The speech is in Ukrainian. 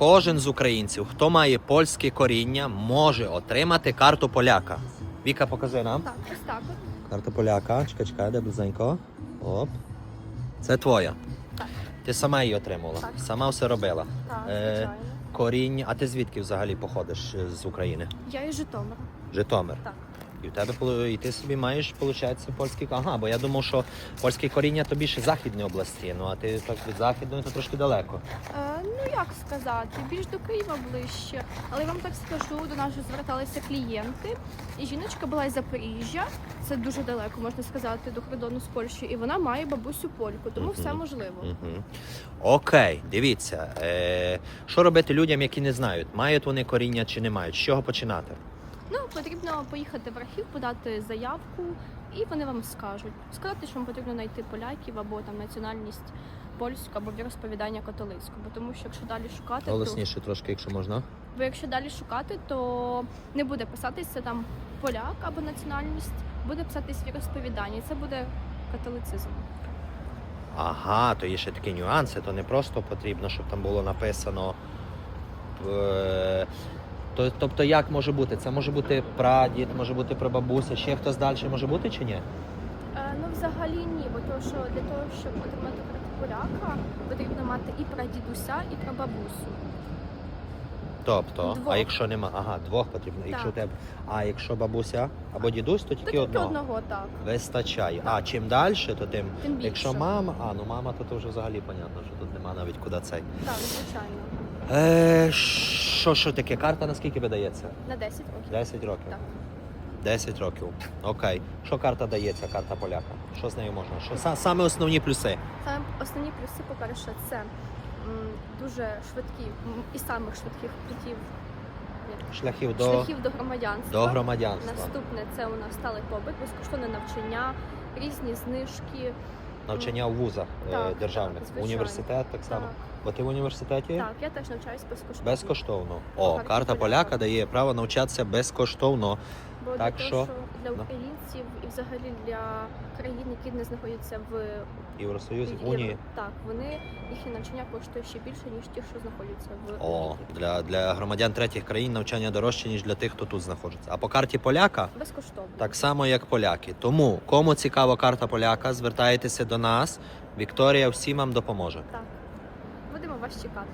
кожен з українців, хто має польське коріння, може отримати карту поляка. Віка, покажи нам. Так, ось так от. Карта поляка. Чекай, чекай, де близенько. Оп. Це твоя. Так. Ти сама її отримала. Так. Сама все робила. Так, Е, звичайно. Коріння. А ти звідки взагалі походиш е, з України? Я із Житомира. Житомир. Так. І в тебе і ти собі маєш, виходить, польський. Ага, бо я думав, що польське коріння то більше західної області. Ну а ти так від західної то трошки далеко. Е, ну як сказати, більш до Києва ближче. Але я вам так скажу, до нас вже зверталися клієнти. І жіночка була із Запоріжжя. Це дуже далеко, можна сказати, до кордону з Польщею. І вона має бабусю польку, тому Мгм. все можливо. Угу. Окей, дивіться. Е, що робити людям, які не знають, мають вони коріння чи не мають? З чого починати? Ну, потрібно поїхати в архів, подати заявку, і вони вам скажуть. Сказати, що вам потрібно знайти поляків або там національність польську або віросповідання католицьку. Бо тому що якщо далі шукати, то Голосніше трошки, якщо можна. бо якщо далі шукати, то не буде писатися там поляк або національність, буде писатись віросповідання. І це буде католицизм. Ага, то є ще такі нюанси, то не просто потрібно, щоб там було написано. Е, тобто, як може бути? Це може бути прадід, може бути прабабуся, ще хтось далі може бути чи ні? Е, ну, взагалі ні, бо то, що для того, щоб отримати поляка, потрібно мати і прадідуся, і прабабусю. Тобто, Двох. а якщо нема, ага, двох потрібно. Якщо у тебе, а якщо бабуся або дідусь, то То тільки тільки одного. одного, так. Вистачає. А чим далі, то тим. Тим більше. Якщо мама, а ну мама, то, то вже взагалі понятно, що тут нема навіть куди цей. Так, звичайно. Е, що, що таке? Карта наскільки видається? На 10 років. 10 років. Так. 10 років. Окей. Що карта дається, карта поляка? Що з нею можна? Що са- саме основні плюси? Саме основні плюси, по-перше, це м, дуже швидкі м, і самих швидких путів Шляхів до, шляхів до громадянства. до громадянства. Наступне це у нас сталий побит, безкоштовне навчання, різні знижки. Навчання у вузах е, Так, державних. так, звичайно. Університет так само. Так, Бо ти в університеті? так, я теж навчаюсь безкоштовно. Безкоштовно. О, Карта поляка. дає право навчатися безкоштовно. Бо Так що- що для українців і взагалі для країн, які не знаходяться в Євросоюзі, Євро- Унії. Так, вони їхнє навчання коштує ще більше, ніж ті, що знаходяться в О, для, для громадян третіх країн навчання дорожче, ніж для тих, хто тут знаходиться. А по карті поляка безкоштовно. так само, як поляки. Тому, кому цікава карта поляка, звертайтеся до нас. Вікторія всім вам допоможе. Так. Будемо вас чекати.